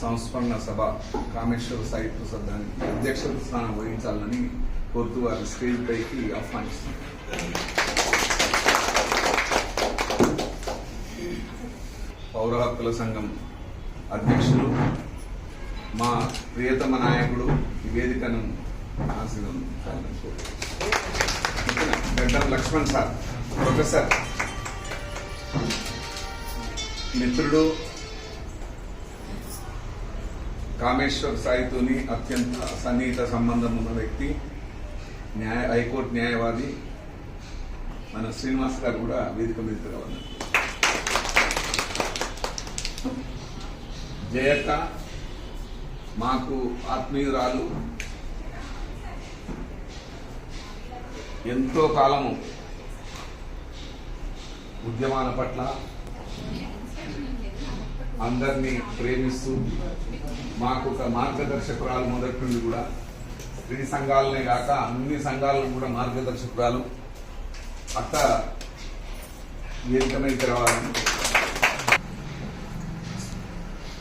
సంస్మరణ సభ కామేశ్వర సాహిత్య ప్రసాద్ అధ్యక్షత స్థానం వహించాలని కోరుతూ వారి స్క్రీన్ పైకి ఆహ్వానిస్తున్నారు పౌర హక్కుల సంఘం అధ్యక్షులు మా ప్రియతమ నాయకుడు ఈ వేదికను ఆశీర్వదించాలని గడ్డం లక్ష్మణ్ సార్ ప్రొఫెసర్ మిత్రుడు కామేశ్వర్ సాయితోని అత్యంత సన్నిహిత సంబంధం ఉన్న వ్యక్తి న్యాయ హైకోర్టు న్యాయవాది మన శ్రీనివాస్ గారు కూడా వేదిక మీదకి రావాలి. మాకు ఆత్మీయురాలు. ఎంతో కాలము ఉద్యమాల పట్ల అందరినీ ప్రేమిస్తూ మాకు ఒక మార్గదర్శకురాలు మొదటి నుండి కూడా స్త్రీ సంఘాలనే కాక అన్ని సంఘాలను కూడా మార్గదర్శకురాలు. అత్త వేదిక తెరవాలని.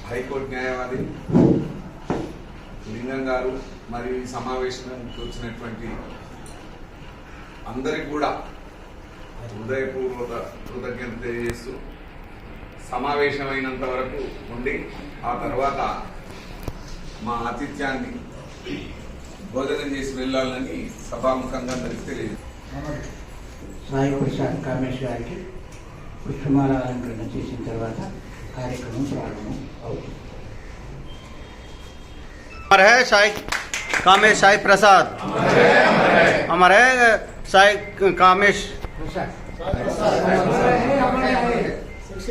హైకోర్టు న్యాయవాది లింగం గారు మరియు ఈ సమావేశానికి వచ్చినటువంటి అందరికి కూడా హృదయపూర్వక కృతజ్ఞత తెలియజేస్తూ సమావేశమైనంత వరకు ఉండి ఆ తర్వాత మా ఆతిథ్యాన్ని భోజనం చేసి వెళ్ళాలని సభాముఖంగా మనకు తెలియదు సాయి ప్రసాద్ కామేశ్వర్ గారికి పుష్పమాల అలంకరణ చేసిన తర్వాత కార్యక్రమం ప్రారంభం అవుతుంది. అమర్ సాయి కామేష్ సాయి ప్రసాద్. అమర్ హే సాయి కామేశ్. ప్రసాద్.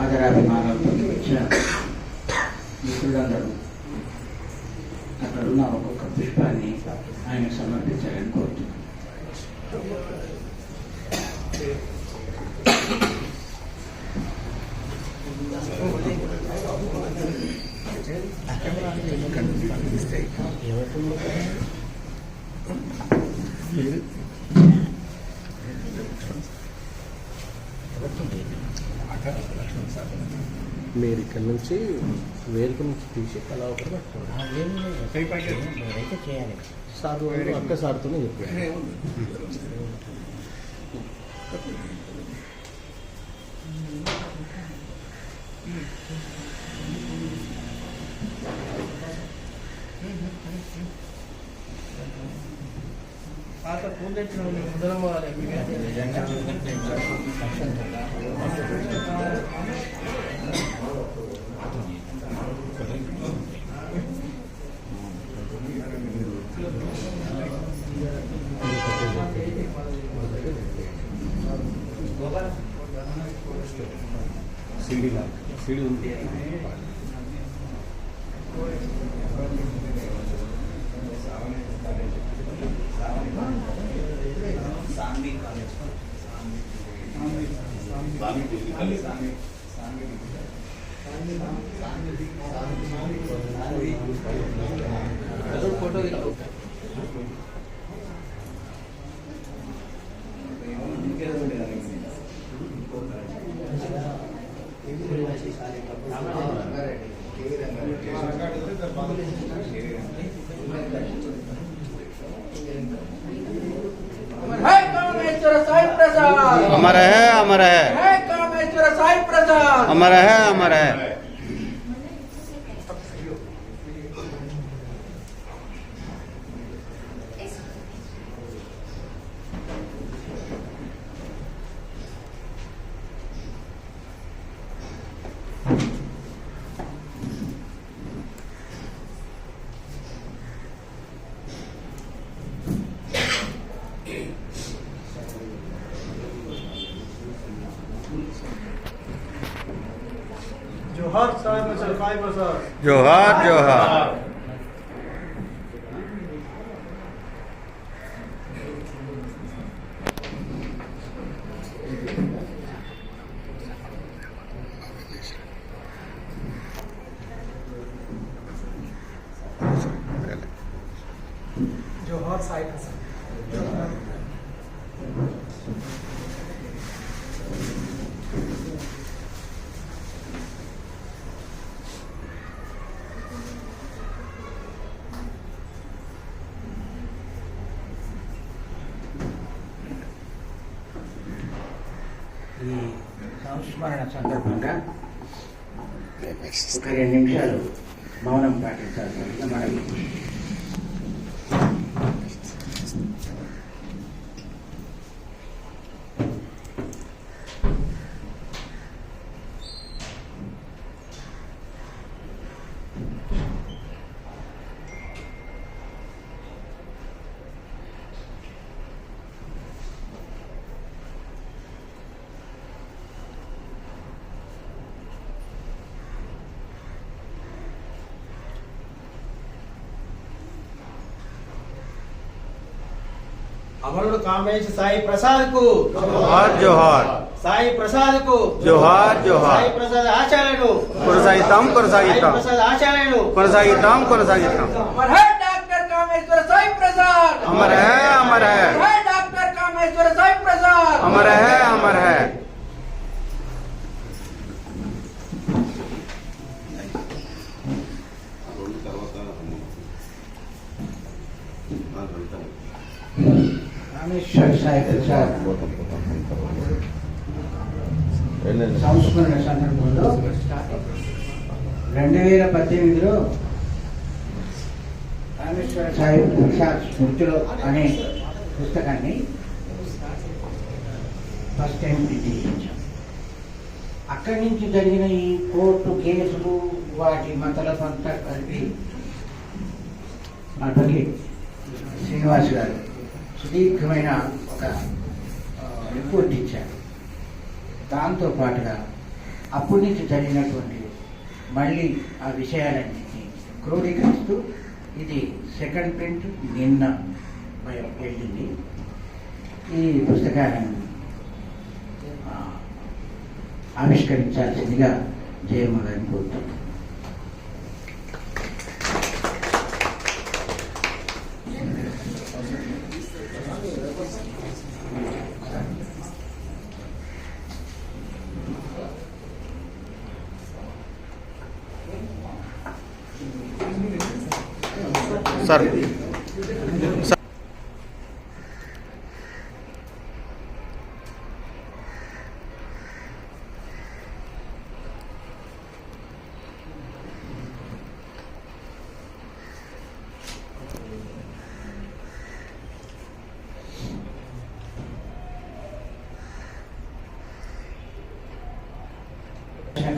ఆదరాభిమానాలతో వచ్చిన మిత్రులందరూ అక్కడున్న ఒక్కొక్క పుష్పాన్ని ఆయన సమర్పించాలని కోరుతున్నాను. మీరు ఇక్కడ నుంచి వేరుకు నుంచి తీసి తలా ఒకటి పట్టుకోండి సార్ అక్క సార్తోనే చెప్పాను పాత పూలు తెచ్చిన ముద్ర సీడీ ఉంది ఫోటో अमर है अमर है। अमर है अमर है। సాయి ప్రసాద్ జోహార్ జోహార్ జోహార్ ఈ సంస్మరణ సందర్భంగా ఒక రెండు నిమిషాలు మౌనం పాటించాల్సిందిగా మనవి అమరుడు కామేశ్ సాయి ప్రసాద్ కు జోహార్ జోహార్ సాయి ప్రసాద్ కు జోహార్ జోహార్ సాయి ప్రసాద్ ఆచార్యుడు కొనసాగిద్దాం సాయి కొనసాగిద్దాం ప్రసాద్ ఆచార్యుడు కొనసాగిద్దాం కొనసాగిద్దాం अमर है डॉक्टर कामेश्वर साई प्रसाद अमर है अमर है अमर है डॉक्टर कामेश्वर साई प्रसाद अमर है अमर है రామేశ్వర్ సాయి ప్రసాద్ సంస్మరణ సందర్భంలో రెండు వేల పద్దెనిమిదిలో రామేశ్వర సాహిబ్ ప్రసాద్ స్మృతిలో అనే పుస్తకాన్ని ఫస్ట్ టైం ప్రింట్ అక్కడి నుంచి జరిగిన ఈ కోర్టు కేసులు వాటి మతలబ్ అంతా కలిపి అడ్వకేట్ శ్రీనివాస్ గారు సుదీర్ఘమైన ఒక రిపోర్ట్ ఇచ్చారు. దాంతో పాటుగా అప్పటి నుంచి జరిగినటువంటి మళ్ళీ ఆ విషయాలన్నింటినీ క్రోడీకరిస్తూ ఇది సెకండ్ ప్రింట్ నిన్న వెళ్ళింది. ఈ పుస్తకాలను ఆవిష్కరించాల్సిందిగా జయమ్మ గారిని కోరుతున్నాను. సార్.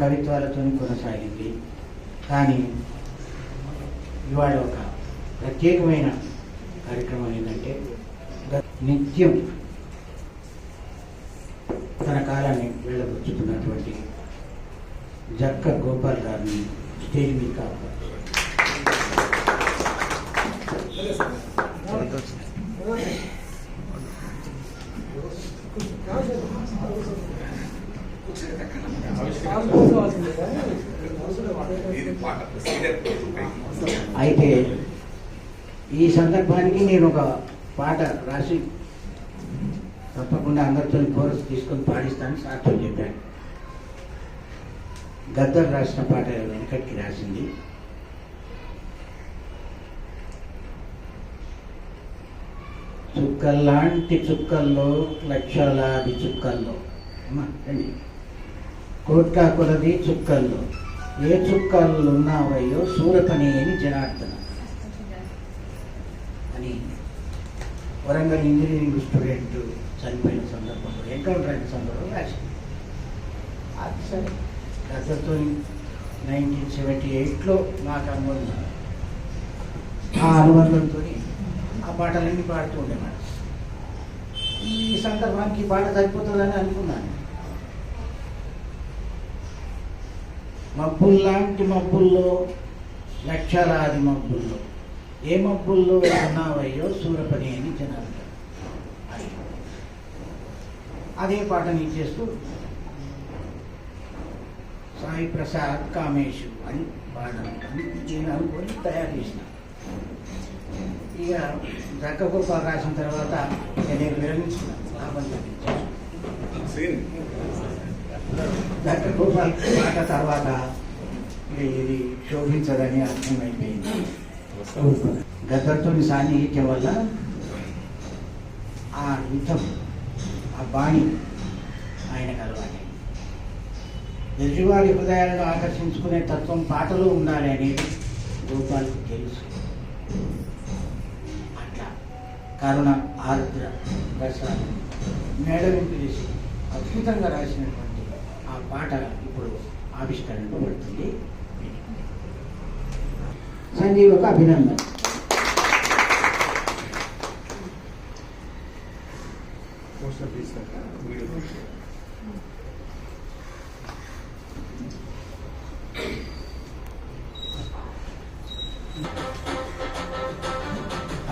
కవిత్వాలతో కొనసాగింది. కానీ ఇవాళ ఒక ప్రత్యేకమైన కార్యక్రమం ఏంటంటే నిత్యం తన కాలాన్ని వెళ్ళబుచ్చుతున్నటువంటి జక్క గోపాల్ గారిని స్టేజ్ మీద అయితే ఈ సందర్భానికి నేను ఒక పాట రాసి తప్పకుండా అందరితో కోరస్ తీసుకొని పాడిస్తాను సార్తో చెప్పాను. గద్దర్ రాసిన పాట వెనకటికి రాసింది. చుక్కల్లాంటి చుక్కల్లో లక్షలాది చుక్కల్లో. అమ్మా, రండి. కోట్కా కొలది చుక్కల్లో. ఏ చుక్కల్లో ఉన్నావయ్యో సూరపనేని జనార్దన అని వరంగల్ ఇంజనీరింగ్ స్టూడెంట్ చనిపోయిన సందర్భంలో ఎన్కౌంటర్ అయిన సందర్భంలో రాసింది అది సరే. గతతో నైన్టీన్ సెవెంటీ ఎయిట్లో నాకు అనుబంధం. ఆ అనుబంధంతో ఆ పాటలన్నీ పాడుతూ ఉండేవాడు. ఈ సందర్భానికి పాట సరిపోతుందని అనుకున్నాను. మబ్బుల్లాంటి మబ్బుల్లో లక్షలాది మబ్బుల్లో ఏ మబ్బుల్లో ఉన్నావయ్యో సూరపని అని జనాలు అదే పాటని ఇచ్చేస్తూ సాయి ప్రసాద్ కామేష్ అని పాడడం అని నేను అనుకొని తయారు చేసిన. ఇక దక్కగొప్ప రాసిన తర్వాత ఇక నేను విరమించుకున్నాను లాభం తగ్గించాను సీన్. దక్కగోపాల్ పాట తర్వాత ఇది శోభించదని అర్థమైపోయింది. గద్దరితో సాన్నిహిత్యం వల్ల ఆ యుద్ధం ఆ బాణి ఆయనకు అలవాటు ఎదుటివారి హృదయాలను ఆకర్షించుకునే తత్వం పాటలో ఉండాలి అనేది గోపాల్కి తెలుసు. అట్లా కరుణ ఆర్ద్ర ప్రసాదం మేడని చేసి అద్భుతంగా రాసినటువంటి ఆ పాట ఇప్పుడు ఆవిష్కరింపబడుతుంది సంజీవకు అభినందన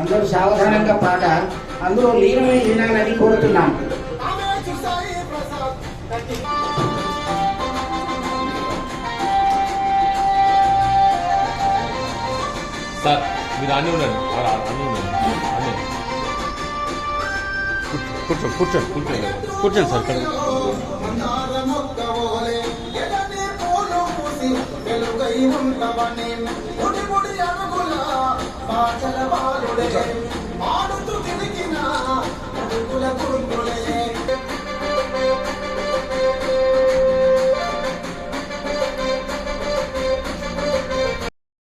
అందరూ సావధానంగా పాట అందులో లీనమై వినాలని కోరుతున్నాం. సార్ మీరు అన్నీ ఉండండి. అన్నీ ఉండండి. అన్నీ. కూర్చో కూర్చోండి కూర్చోండి. కూర్చోండి సార్ ఇక్కడ